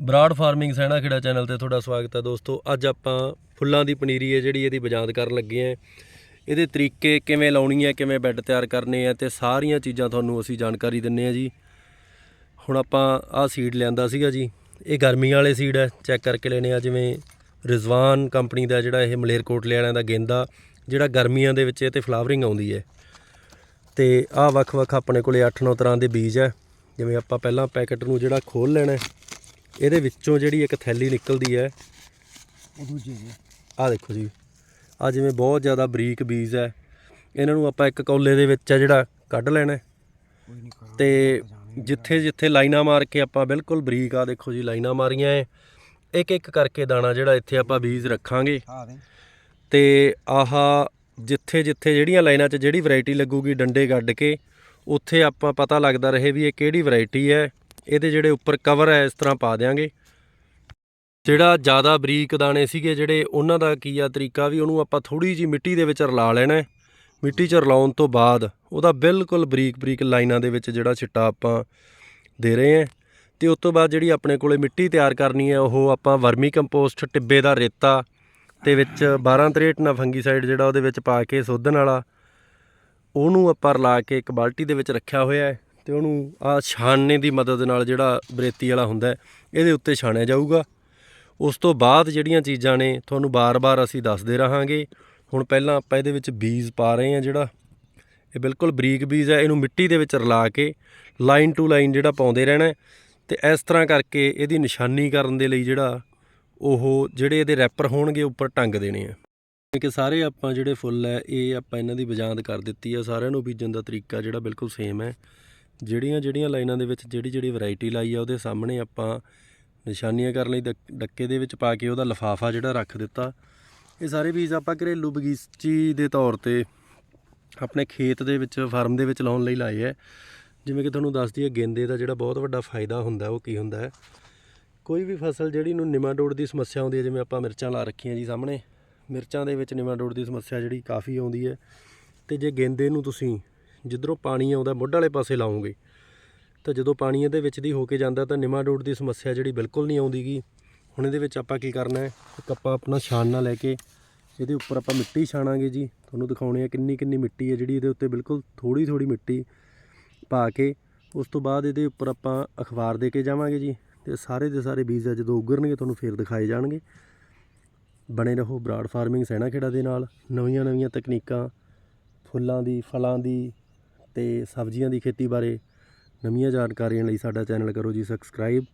Broad farming Saina Khera channel ਤੇ ਤੁਹਾਡਾ ਸਵਾਗਤ ਹੈ ਦੋਸਤੋ। ਅੱਜ ਆਪਾਂ ਫੁੱਲਾਂ ਦੀ ਪਨੀਰੀ ਹੈ ਜਿਹੜੀ ਇਹਦੀ ਬਜਾਂਦ ਕਰਨ ਲੱਗੇ ਆਂ ਇਹਦੇ ਤਰੀਕੇ ਕਿਵੇਂ ਲਾਉਣੀ ਹੈ, ਕਿਵੇਂ ਬੈੱਡ ਤਿਆਰ ਕਰਨੇ ਆ ਤੇ ਸਾਰੀਆਂ ਚੀਜ਼ਾਂ ਤੁਹਾਨੂੰ ਅਸੀਂ ਜਾਣਕਾਰੀ ਦਿੰਨੇ ਆ ਜੀ। ਹੁਣ ਆਪਾਂ ਆਹ ਸੀਡ ਲਿਆਂਦਾ ਸੀਗਾ ਜੀ। ਇਹ ਗਰਮੀ ਵਾਲੇ ਸੀਡ ਹੈ ਚੈੱਕ ਕਰਕੇ ਲੈਣੇ ਆ, ਜਿਵੇਂ ਰਿਜ਼ਵਾਨ ਕੰਪਨੀ ਦਾ ਜਿਹੜਾ ਇਹ ਮਲੇਰਕੋਟਲੇ ਵਾਲਿਆਂ ਦਾ ਗੇਂਦਾ, ਜਿਹੜਾ ਗਰਮੀਆਂ ਦੇ ਵਿੱਚ ਇਹ ਤੇ ਫਲਾਵਰਿੰਗ ਆਉਂਦੀ ਹੈ। ਤੇ ਆਹ ਵੱਖ-ਵੱਖ ਆਪਣੇ ਕੋਲੇ 8-9 ਤਰ੍ਹਾਂ ਦੇ ਬੀਜ ਹੈ। ਜਿਵੇਂ ਆਪਾਂ ਪਹਿਲਾਂ ਪੈਕਟ ਨੂੰ ਜਿਹੜਾ ਖੋਲ ਲੈਣਾ ਹੈ। ਇਹਦੇ ਵਿੱਚੋਂ ਜਿਹੜੀ ਇੱਕ ਥੈਲੀ ਨਿਕਲਦੀ ਹੈ ਉਹ ਦੂਜੀ ਜੀ। ਆਹ ਦੇਖੋ ਜੀ। ਆ ਜਿਵੇਂ ਬਹੁਤ ਜ਼ਿਆਦਾ ਬਰੀਕ ਬੀਜ ਹੈ। ਇਹਨਾਂ ਨੂੰ ਆਪਾਂ ਇੱਕ ਕੌਲੇ ਦੇ ਵਿੱਚ ਹੈ ਜਿਹੜਾ ਕੱਢ ਲੈਣਾ ਹੈ। ਤੇ ਜਿੱਥੇ ਜਿੱਥੇ ਲਾਈਨਾਂ ਮਾਰ ਕੇ ਆਪਾਂ ਬਿਲਕੁਲ ਬਰੀਕ ਆ ਦੇਖੋ ਜੀ ਲਾਈਨਾਂ ਮਾਰੀਆਂ ਹੈ। ਇੱਕ ਇੱਕ ਕਰਕੇ ਦਾਣਾ ਜਿਹੜਾ ਇੱਥੇ ਆਪਾਂ ਬੀਜ ਰੱਖਾਂਗੇ। ਆ ਤੇ ਆਹ ਜਿੱਥੇ ਜਿੱਥੇ ਜਿਹੜੀਆਂ ਲਾਈਨਾਂ 'ਚ ਜਿਹੜੀ ਵੈਰਾਈਟੀ ਲੱਗੂਗੀ ਡੰਡੇ ਗੱਡ ਕੇ ਉੱਥੇ ਆਪਾਂ ਪਤਾ ਲੱਗਦਾ ਰਹੇ ਵੀ ਇਹ ਕਿਹੜੀ ਵੈਰਾਈਟੀ ਹੈ। ਇਹਦੇ ਜਿਹੜੇ ਉੱਪਰ ਕਵਰ ਹੈ, ਇਸ ਤਰ੍ਹਾਂ ਪਾ ਦਿਆਂਗੇ। ਜਿਹੜਾ ਜ਼ਿਆਦਾ ਬਰੀਕ ਦਾਣੇ ਸੀਗੇ, ਜਿਹੜੇ ਉਹਨਾਂ ਦਾ ਕੀ ਆ ਤਰੀਕਾ ਵੀ, ਉਹਨੂੰ ਆਪਾਂ ਥੋੜੀ ਜੀ ਮਿੱਟੀ ਦੇ ਵਿੱਚ ਰਲਾ ਲੈਣਾ ਮਿੱਟੀ 'ਚ ਰਲਾਉਣ ਤੋਂ ਬਾਅਦ ਉਹਦਾ ਬਿਲਕੁਲ ਬਰੀਕ ਬਰੀਕ ਲਾਈਨਾਂ ਦੇ ਵਿੱਚ ਜਿਹੜਾ ਛਿੱਟਾ ਆਪਾਂ ਦੇ ਰਹੇ ਹਾਂ। ਤੇ ਉਸ ਤੋਂ ਬਾਅਦ ਜਿਹੜੀ ਆਪਣੇ ਕੋਲੇ ਮਿੱਟੀ ਤਿਆਰ ਕਰਨੀ ਹੈ, ਉਹ ਆਪਾਂ ਵਰਮੀ ਕੰਪੋਸਟ ਟਿੱਬੇ ਦਾ ਰੇਤਾ ਤੇ ਵਿੱਚ 12 ਤਰੇਟ ਨਾ ਫੰਗੀਸਾਈਡ ਜਿਹੜਾ ਉਹਦੇ ਵਿੱਚ ਪਾ ਕੇ ਸੋਧਣ ਵਾਲਾ, ਉਹਨੂੰ ਆਪਾਂ ਰਲਾ ਕੇ ਇੱਕ ਬਾਲਟੀ ਦੇ ਵਿੱਚ ਰੱਖਿਆ ਹੋਇਆ ਹੈ। ਤੇ ਉਹਨੂੰ ਆ ਛਾਣਨੇ ਦੀ ਮਦਦ ਨਾਲ ਜਿਹੜਾ ਬਰੇਤੀ ਵਾਲਾ ਹੁੰਦਾ ਇਹਦੇ ਉੱਤੇ ਛਾਣਿਆ ਜਾਊਗਾ। ਉਸ ਤੋਂ ਬਾਅਦ ਜਿਹੜੀਆਂ ਚੀਜ਼ਾਂ ਨੇ, ਤੁਹਾਨੂੰ ਬਾਰ-ਬਾਰ ਅਸੀਂ ਦੱਸਦੇ ਰਹਾਂਗੇ। ਹੁਣ ਪਹਿਲਾਂ ਆਪਾਂ ਇਹਦੇ ਵਿੱਚ ਬੀਜ ਪਾ ਰਹੇ ਹਾਂ ਜਿਹੜਾ, ਇਹ ਬਿਲਕੁਲ ਬਰੀਕ ਬੀਜ ਹੈ, ਇਹਨੂੰ ਮਿੱਟੀ ਦੇ ਵਿੱਚ ਰਲਾ ਕੇ ਲਾਈਨ ਟੂ ਲਾਈਨ ਜਿਹੜਾ ਪਾਉਂਦੇ ਰਹਿਣਾ ਹੈ। ਤੇ ਇਸ ਤਰ੍ਹਾਂ ਕਰਕੇ ਇਹਦੀ ਨਿਸ਼ਾਨੀ ਕਰਨ ਦੇ ਲਈ ਜਿਹੜਾ ਉਹ, ਜਿਹੜੇ ਇਹਦੇ ਰੈਪਰ ਹੋਣਗੇ, ਉੱਪਰ ਟੰਗ ਦੇਣੇ ਆ। ਕਿ ਸਾਰੇ ਆਪਾਂ ਜਿਹੜੇ ਫੁੱਲ ਹੈ, ਇਹ ਆਪਾਂ ਇਹਨਾਂ ਦੀ ਬਜਾਂਦ ਕਰ ਦਿੱਤੀ ਆ। ਸਾਰਿਆਂ ਨੂੰ ਬੀਜਣ ਦਾ ਤਰੀਕਾ ਜਿਹੜਾ ਬਿਲਕੁਲ ਸੇਮ ਹੈ। ਜਿਹੜੀਆਂ ਜਿਹੜੀਆਂ ਲਾਈਨਾਂ ਦੇ ਵਿੱਚ ਜਿਹੜੀ ਜਿਹੜੀ ਵੈਰਾਈਟੀ ਲਾਈ ਆ, ਉਹਦੇ ਸਾਹਮਣੇ ਆਪਾਂ ਨਿਸ਼ਾਨੀਆਂ ਕਰਨ ਲਈ ਡੱਕ- ਡੱਕੇ ਦੇ ਵਿੱਚ ਪਾ ਕੇ ਉਹਦਾ ਲਫਾਫਾ ਜਿਹੜਾ ਰੱਖ ਦਿੱਤਾ। ਇਹ ਸਾਰੇ ਬੀਜ ਆਪਾਂ ਘਰੇਲੂ ਬਗੀਚੀ ਦੇ ਤੌਰ ਤੇ ਆਪਣੇ ਖੇਤ ਦੇ ਵਿੱਚ, ਫਾਰਮ ਦੇ ਵਿੱਚ ਲਾਉਣ ਲਈ ਲਾਏ ਹੈ ਜਿਵੇਂ ਕਿ ਤੁਹਾਨੂੰ ਦੱਸਦੀ ਹੈ ਗੇਂਦੇ ਦਾ ਜਿਹੜਾ ਬਹੁਤ ਵੱਡਾ ਫਾਇਦਾ ਹੁੰਦਾ, ਉਹ ਕੀ ਹੁੰਦਾ ਹੈ? ਕੋਈ ਵੀ ਫਸਲ ਜਿਹੜੀ ਨੂੰ ਨਿਮਾਟੋਡ ਦੀ ਸਮੱਸਿਆ ਆਉਂਦੀ ਹੈ, ਜਿਵੇਂ ਆਪਾਂ ਮਿਰਚਾਂ ਲਾ ਰੱਖੀਆਂ ਜੀ ਸਾਹਮਣੇ, ਮਿਰਚਾਂ ਦੇ ਵਿੱਚ ਨਿਮਾਟੋਡ ਦੀ ਸਮੱਸਿਆ ਜਿਹੜੀ ਕਾਫੀ ਆਉਂਦੀ ਹੈ। ਤੇ ਜੇ ਗੇਂਦੇ ਨੂੰ ਤੁਸੀਂ ਜਿੱਧਰੋਂ ਪਾਣੀ ਆਉਂਦਾ, ਮੁੱਢ ਵਾਲੇ ਪਾਸੇ ਲਾਓਗੇ। ਤਾਂ ਜਦੋਂ ਪਾਣੀ ਇਹਦੇ ਵਿੱਚ ਦੀ ਹੋ ਕੇ ਜਾਂਦਾ, ਤਾਂ ਨਿਮਾਟੋਡ ਦੀ ਸਮੱਸਿਆ ਜਿਹੜੀ ਬਿਲਕੁਲ ਨਹੀਂ ਆਉਂਦੀਗੀ। ਹੁਣ ਇਹਦੇ ਵਿੱਚ ਆਪਾਂ ਕੀ ਕਰਨਾ ਹੈ? ਇੱਕ ਆਪਾਂ ਆਪਣਾ ਛਾਨਣਾ ਲੈ ਕੇ ਇਹਦੇ ਉੱਪਰ ਆਪਾਂ ਮਿੱਟੀ ਛਾਣਾਂਗੇ ਜੀ। ਤੁਹਾਨੂੰ ਦਿਖਾਉਣੇ ਆ ਕਿੰਨੀ ਕਿੰਨੀ ਮਿੱਟੀ ਹੈ ਜਿਹੜੀ ਇਹਦੇ ਉੱਤੇ ਬਿਲਕੁਲ ਥੋੜੀ ਥੋੜੀ ਮਿੱਟੀ ਪਾ ਕੇ ਉਸ ਤੋਂ ਬਾਅਦ ਇਹਦੇ ਉੱਪਰ ਆਪਾਂ ਅਖਬਾਰ ਦੇ ਕੇ ਜਾਵਾਂਗੇ ਜੀ। ਤੇ ਸਾਰੇ ਦੇ ਸਾਰੇ ਬੀਜ ਆ, ਜਦੋਂ ਉੱਗਰਨਗੇ ਤੁਹਾਨੂੰ ਫੇਰ ਦਿਖਾਏ ਜਾਣਗੇ। ਬਣੇ ਰਹੋ ਬਰਾਡ ਫਾਰਮਿੰਗ ਸੈਣਾ ਖੇੜਾ ਦੇ ਨਾਲ। ਨਵੀਆਂ ਨਵੀਆਂ ਤਕਨੀਕਾਂ, ਫੁੱਲਾਂ ਦੀ, ਫਲਾਂ ਦੀ ਅਤੇ ਸਬਜ਼ੀਆਂ ਦੀ ਖੇਤੀ ਬਾਰੇ ਨਵੀਆਂ ਜਾਣਕਾਰੀਆਂ ਲਈ ਸਾਡਾ ਚੈਨਲ ਕਰੋ ਜੀ ਸਬਸਕ੍ਰਾਈਬ